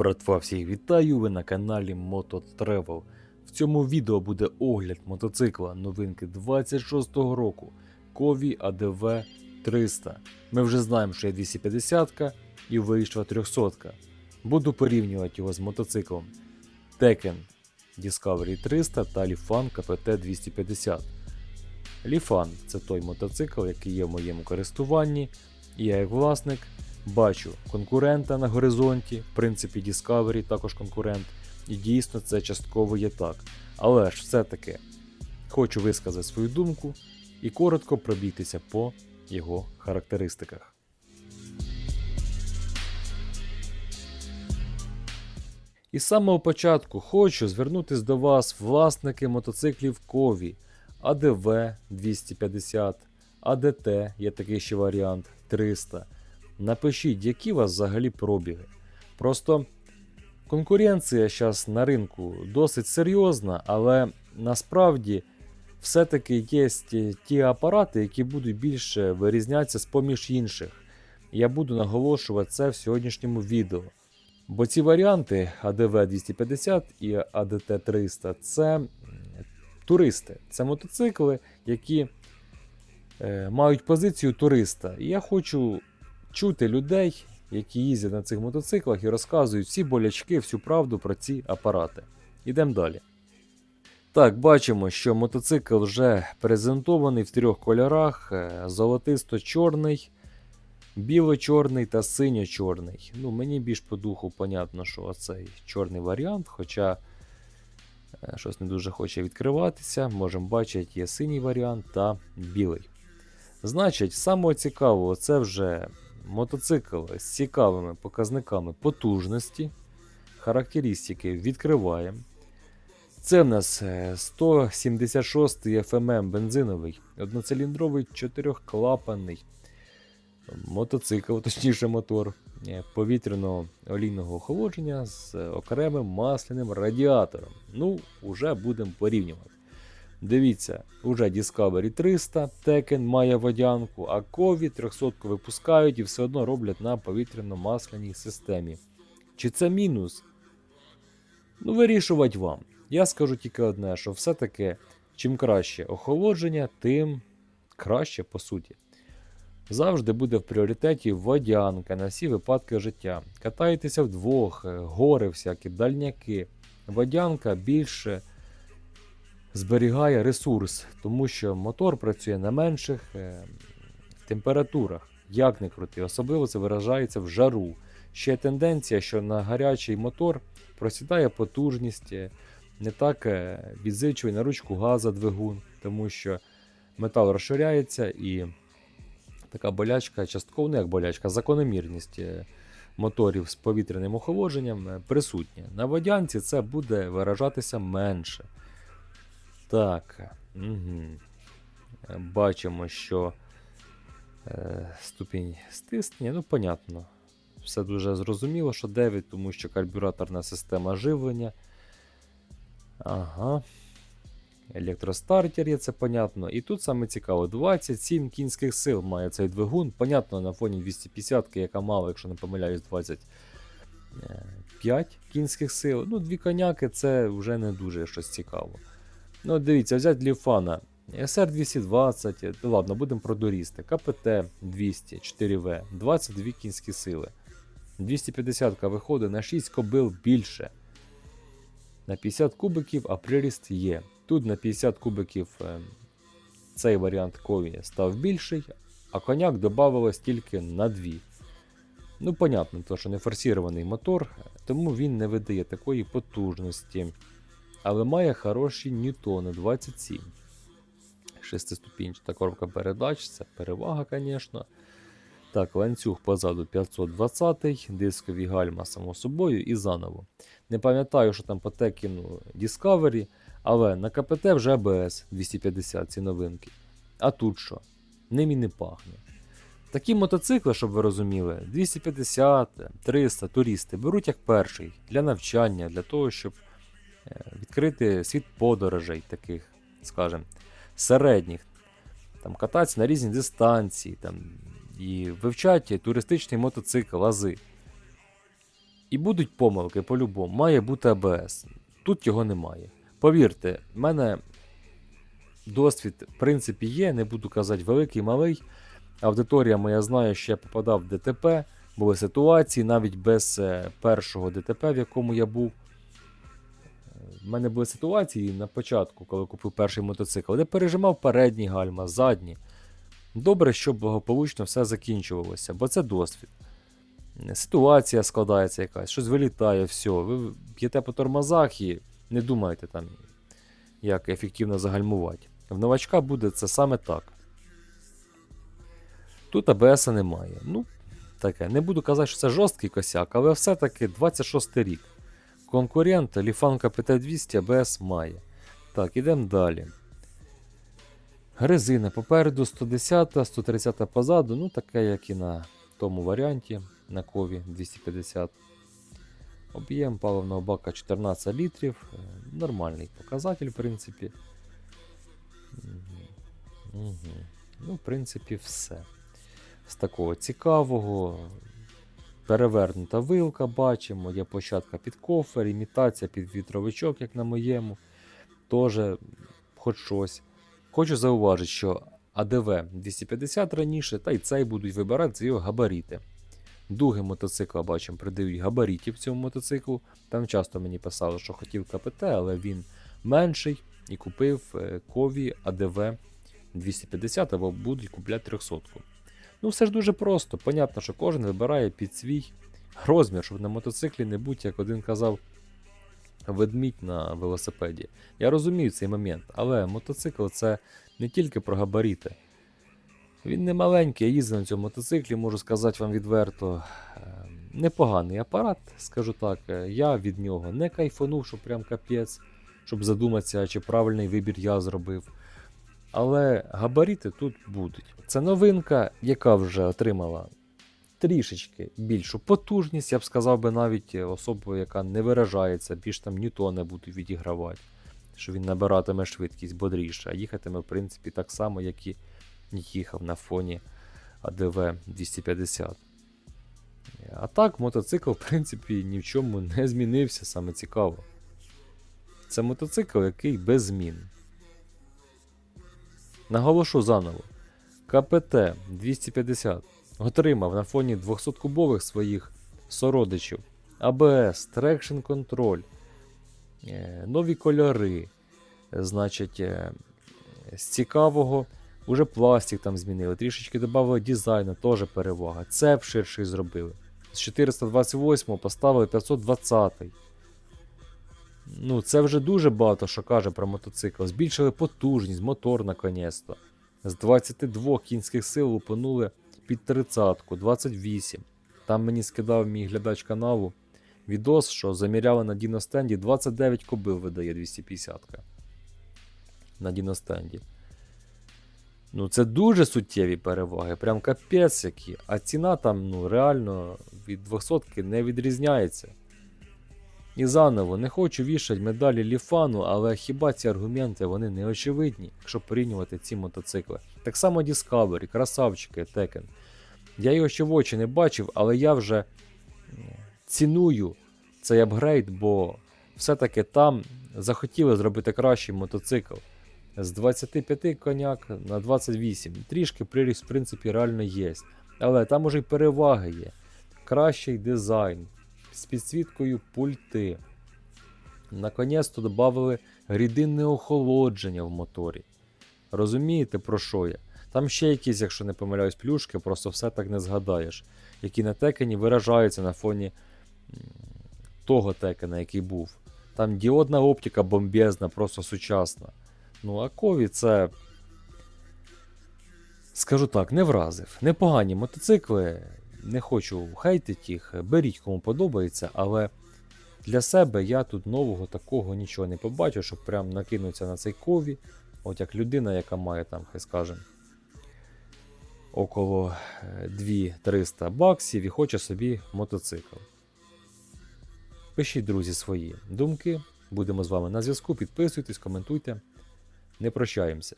Братва, всіх вітаю! Ви на каналі Moto Travel. В цьому відео буде огляд мотоцикла новинки 26-го року Кові ADV 300. Ми вже знаємо, що є 250 і вийшла 300. Буду порівнювати його з мотоциклом Tekken Discovery 300 та Lifan KPT 250. Lifan це той мотоцикл, який є в моєму користуванні, і я як власник бачу конкурента на горизонті, в принципі, Discovery також конкурент, і дійсно це частково є так. Але ж все-таки хочу висказати свою думку і коротко пробігтися по його характеристиках. І з самого початку хочу звернутися до вас, власники мотоциклів Кові, АДВ 250, АДТ, є такий ще варіант 300. Напишіть, які у вас взагалі пробіги. Просто конкуренція зараз на ринку досить серйозна, але насправді все-таки є ті апарати, які будуть більше вирізнятися з поміж інших. Я буду наголошувати це в сьогоднішньому відео. Бо ці варіанти ADV 250 і ADT 300 це туристи, це мотоцикли, які е, мають позицію туриста. І я хочу чути людей, які їздять на цих мотоциклах і розказують всі болячки, всю правду про ці апарати. Ідемо далі. Так, бачимо, що мотоцикл вже презентований в трьох кольорах: е, золотисто-чорний, біло-чорний та синьо-чорний. Ну, мені більш по духу, понятно, що цей чорний варіант, хоча е, щось не дуже хоче відкриватися. Можемо бачити, є синій варіант та білий. Значить, самого цікавого, це вже мотоцикл з цікавими показниками потужності. Характеристики відкриваємо. Це в нас е, 176 FMM бензиновий, одноциліндровий чотирьохклапанний мотоцикл, точніше мотор е, повітряного олійного охолодження з окремим масляним радіатором. Ну, вже будемо порівнювати. Дивіться, уже Discovery 300, Tekken має водянку, а Кові 300 випускають і все одно роблять на повітряно-масляній системі. Чи це мінус? Ну, вирішувати вам. Я скажу тільки одне, що все-таки чим краще охолодження, тим краще по суті. Завжди буде в пріоритеті водянка на всі випадки життя. Катаєтеся вдвох, гори всякі, дальняки. Водянка більше зберігає ресурс, тому що мотор працює на менших е, температурах. Як не крути, особливо це виражається в жару. Ще тенденція, що на гарячий мотор просідає потужність, е, не так е, відзичує на ручку газа двигун, тому що метал розширяється і така болячка, частково не як болячка, закономірність моторів з повітряним охолодженням присутня. На водянці це буде виражатися менше. Так. Угу. Бачимо, що е, ступінь стиснення, ну, понятно. Все дуже зрозуміло, що 9, тому що карбюраторна система живлення. Ага. Електростартер є, це понятно. І тут саме цікаво, 27 кінських сил має цей двигун. Понятно, на фоні 250, яка мала, якщо не помиляюсь, 25 кінських сил. Ну, дві коняки це вже не дуже щось цікаво. Ну, дивіться, взяти Ліфана. SR220, ну ладно, будемо про дорісти. КПТ 200, 4В, 22 кінські сили. 250 виходить на 6 кобил більше. На 50 кубиків, а приріст є. Тут на 50 кубиків е, цей варіант кові став більший, а коняк додавалось тільки на 2. Ну, понятно, то, що не форсірований мотор, тому він не видає такої потужності. Але має хороші ньютони 27. Шестиступінчата коробка передач, це перевага, звісно. Так, ланцюг позаду 520, дискові гальма, само собою, і заново. Не пам'ятаю, що там по текіну Discovery, але на КПТ вже ABS 250 ці новинки. А тут що? Ним і не пахне. Такі мотоцикли, щоб ви розуміли, 250, 300 туристи беруть як перший для навчання, для того, щоб відкрити світ подорожей таких, скажімо, середніх. Там кататися на різні дистанції там, і вивчати туристичний мотоцикл, ази. І будуть помилки по-любому. Має бути АБС. Тут його немає. Повірте, в мене досвід, в принципі, є, не буду казати великий, малий. Аудиторія моя знає, що я попадав в ДТП, були ситуації навіть без е, першого ДТП, в якому я був. У мене були ситуації на початку, коли купив перший мотоцикл, де пережимав передні гальма, задні. Добре, щоб благополучно все закінчувалося, бо це досвід. Ситуація складається якась, щось вилітає, все. Ви п'єте по тормозах і не думаєте там, як ефективно загальмувати. В новачка буде це саме так. Тут АБС немає. Ну, таке. Не буду казати, що це жорсткий косяк, але все-таки 26 рік. Конкурент Ліфанка PT200 АБС має. Так, ідемо далі. Резина попереду 110, 130 позаду, ну таке, як і на тому варіанті, на кові 250. Об'єм паливного бака 14 літрів. Е, Нормальний показатель, в принципі. Угу. Ну, в принципі, все. З такого цікавого. Перевернута вилка, бачимо, є площадка під кофер, імітація під вітровичок, як на моєму. Теж хоч щось. Хочу зауважити, що АДВ 250 раніше, та й цей будуть вибирати за його габаріти. Дуги мотоцикла бачимо, придають габаритів цьому мотоциклу. Там часто мені писали, що хотів КПТ, але він менший і купив е, Кові АДВ 250 або будуть купляти 300. Ну, все ж дуже просто. Понятно, що кожен вибирає під свій розмір, щоб на мотоциклі не бути, як один казав, ведмідь на велосипеді. Я розумію цей момент, але мотоцикл це не тільки про габаріти. Він не маленький, я їздив на цьому мотоциклі, можу сказати вам відверто. Е, Непоганий апарат, скажу так. Я від нього не кайфанув, що прям капець, щоб задуматися, чи правильний вибір я зробив. Але габаріти тут будуть. Це новинка, яка вже отримала трішечки більшу потужність, я б сказав би навіть особу, яка не виражається, більш там ньютони будуть відігравати, що він набиратиме швидкість бодріше, а їхатиме, в принципі, так само, як і їхав на фоні АДВ 250. А так, мотоцикл, в принципі, ні в чому не змінився, саме цікаво. Це мотоцикл, який без змін. Наголошу заново. КПТ 250 отримав на фоні 200-кубових своїх сородичів АБС, трекшн контроль, е, нові кольори. Значить, е, з цікавого уже пластик там змінили, трішечки додали дизайну, теж перевага. Цеп ширший зробили. З 428 поставили 520. Ну, це вже дуже багато що каже про мотоцикл. Збільшили потужність, мотор наконець-то. З 22 кінських сил лупанули під 30, 28. Там мені скидав мій глядач каналу відос, що заміряли на діностенді 29 кобил видає 250. ка На діностенді. Ну, це дуже суттєві переваги, прям капець які. А ціна там ну, реально від 200 не відрізняється. І заново, не хочу вішати медалі Ліфану, але хіба ці аргументи вони не очевидні, якщо порівнювати ці мотоцикли. Так само Discovery, красавчики, Tekken. Я його ще в очі не бачив, але я вже ціную цей апгрейд, бо все-таки там захотіли зробити кращий мотоцикл. З 25 коняк на 28. Трішки приріст, в принципі, реально є. Але там уже й переваги є. Кращий дизайн з підсвіткою пульти. Наконець-то додали рідинне охолодження в моторі. Розумієте, про що я? Там ще якісь, якщо не помиляюсь, плюшки, просто все так не згадаєш, які на текені виражаються на фоні того текена, який був. Там діодна оптика бомбезна, просто сучасна. Ну, а кові це. Скажу так, не вразив. Непогані мотоцикли. Не хочу хейтити їх, беріть кому подобається, але для себе я тут нового такого нічого не побачив, щоб прям накинутися на цей кові. От як людина, яка має там, хай скажем, около 2-300 баксів і хоче собі мотоцикл. Пишіть, друзі, свої думки. Будемо з вами на зв'язку. Підписуйтесь, коментуйте. Не прощаємося.